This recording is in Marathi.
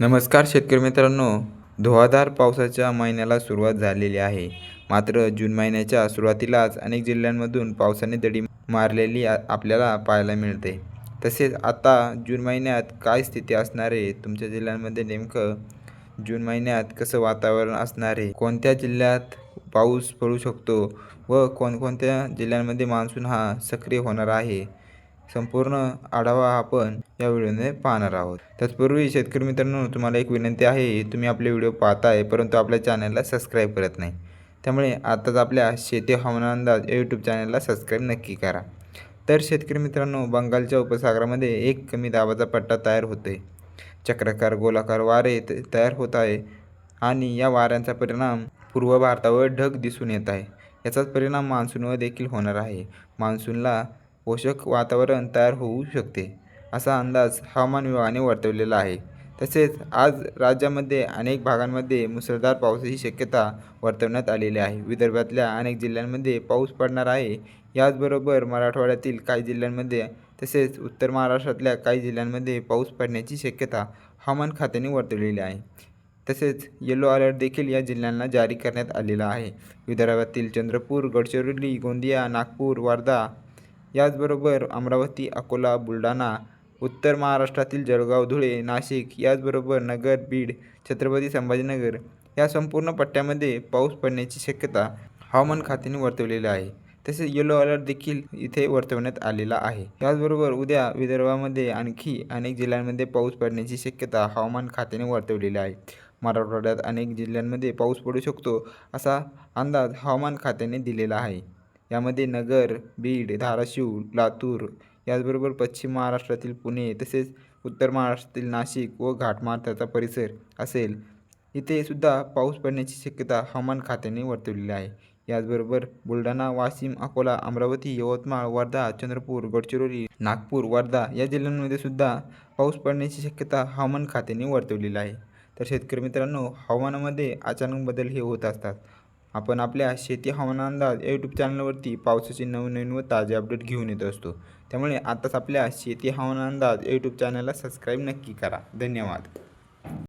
नमस्कार शेतकरी मित्रांनो. धुवाधार पावसाच्या महिन्याला सुरुवात झालेली आहे. मात्र जून महिन्याच्या सुरुवातीलाच अनेक जिल्ह्यांमधून पावसाने दडी मारलेली आपल्याला पाहायला मिळते. तसेच आता जून महिन्यात काय स्थिती असणार आहे? तुमच्या जिल्ह्यांमध्ये नेमकं जून महिन्यात कसं वातावरण असणार आहे? कोणत्या जिल्ह्यात पाऊस पडू शकतो? व कोणकोणत्या जिल्ह्यांमध्ये मान्सून हा सक्रिय होणार आहे? संपूर्ण आढावा आपण या व्हिडिओमध्ये पाहणार आहोत. तत्पूर्वी शेतकरी मित्रांनो तुम्हाला एक विनंती आहे तुम्ही आपले व्हिडिओ पाहताय परंतु आपल्या चॅनलला सबस्क्राईब करत नाही. त्यामुळे आताच आपल्या शेती हवामान अंदाज या यूट्यूब चॅनलला सबस्क्राईब नक्की करा. तर शेतकरी मित्रांनो बंगालच्या उपसागरामध्ये एक कमी दाबाचा पट्टा तयार होतोय. चक्राकार गोलाकार वारे त- तयार होत आहे आणि या वाऱ्यांचा परिणाम पूर्व भारतावर ढग दिसून येत आहे. याचाच परिणाम मान्सूनवर देखील होणार आहे. मान्सूनला पोषक वातावरण तयार होऊ शकते. असा अंदाज हवामान विभागाने वर्तवलेला आहे. तसेच आज राज्यामध्ये अनेक भागांमध्ये मुसळधार पावसाची शक्यता वर्तवण्यात आलेली आहे. विदर्भातल्या अनेक जिल्ह्यांमध्ये पाऊस पडणार आहे. याचबरोबर मराठवाड्यातील काही जिल्ह्यांमध्ये तसेच उत्तर महाराष्ट्रातल्या काही जिल्ह्यांमध्ये पाऊस पडण्याची शक्यता हवामान खात्याने वर्तवलेली आहे. तसेच येलो अलर्ट देखील या जिल्ह्यांना जारी करण्यात आलेला आहे. विदर्भातील चंद्रपूर गडचिरोली गोंदिया नागपूर वर्धा याचबरोबर अमरावती अकोला बुलढाणा उत्तर महाराष्ट्रातील जळगाव धुळे नाशिक याचबरोबर नगर बीड छत्रपती संभाजीनगर या संपूर्ण पट्ट्यामध्ये पाऊस पडण्याची शक्यता हवामान खात्याने वर्तवलेली आहे. तसेच येलो अलर्ट देखील इथे वर्तवण्यात आलेला आहे. याचबरोबर उद्या विदर्भामध्ये आणखी अनेक जिल्ह्यांमध्ये पाऊस पडण्याची शक्यता हवामान खात्याने वर्तवलेली आहे. मराठवाड्यात अनेक जिल्ह्यांमध्ये पाऊस पडू शकतो असा अंदाज हवामान खात्याने दिलेला आहे. यामध्ये नगर बीड धाराशिव लातूर याचबरोबर पश्चिम महाराष्ट्रातील पुणे तसेच उत्तर महाराष्ट्रातील नाशिक व घाटमार्थाचा त्याचा परिसर असेल. इथे सुद्धा पाऊस पडण्याची शक्यता हवामान खात्याने वर्तवलेली आहे. याचबरोबर बुलढाणा वाशिम अकोला अमरावती यवतमाळ वर्धा चंद्रपूर गडचिरोली नागपूर वर्धा या जिल्ह्यांमध्ये सुद्धा पाऊस पडण्याची शक्यता हवामान खात्याने वर्तवलेली आहे. तर शेतकरी मित्रांनो हवामानामध्ये अचानक बदल हे होत असतात. आपण आपल्या शेती हवामान अंदाज या यूट्यूब चॅनलवरती पावसाचे नवनवीन व ताजे अपडेट घेऊन येत असतो. त्यामुळे आताच आपल्या शेती हवामान अंदाज या यूट्यूब चॅनलला सबस्क्राईब नक्की करा. धन्यवाद.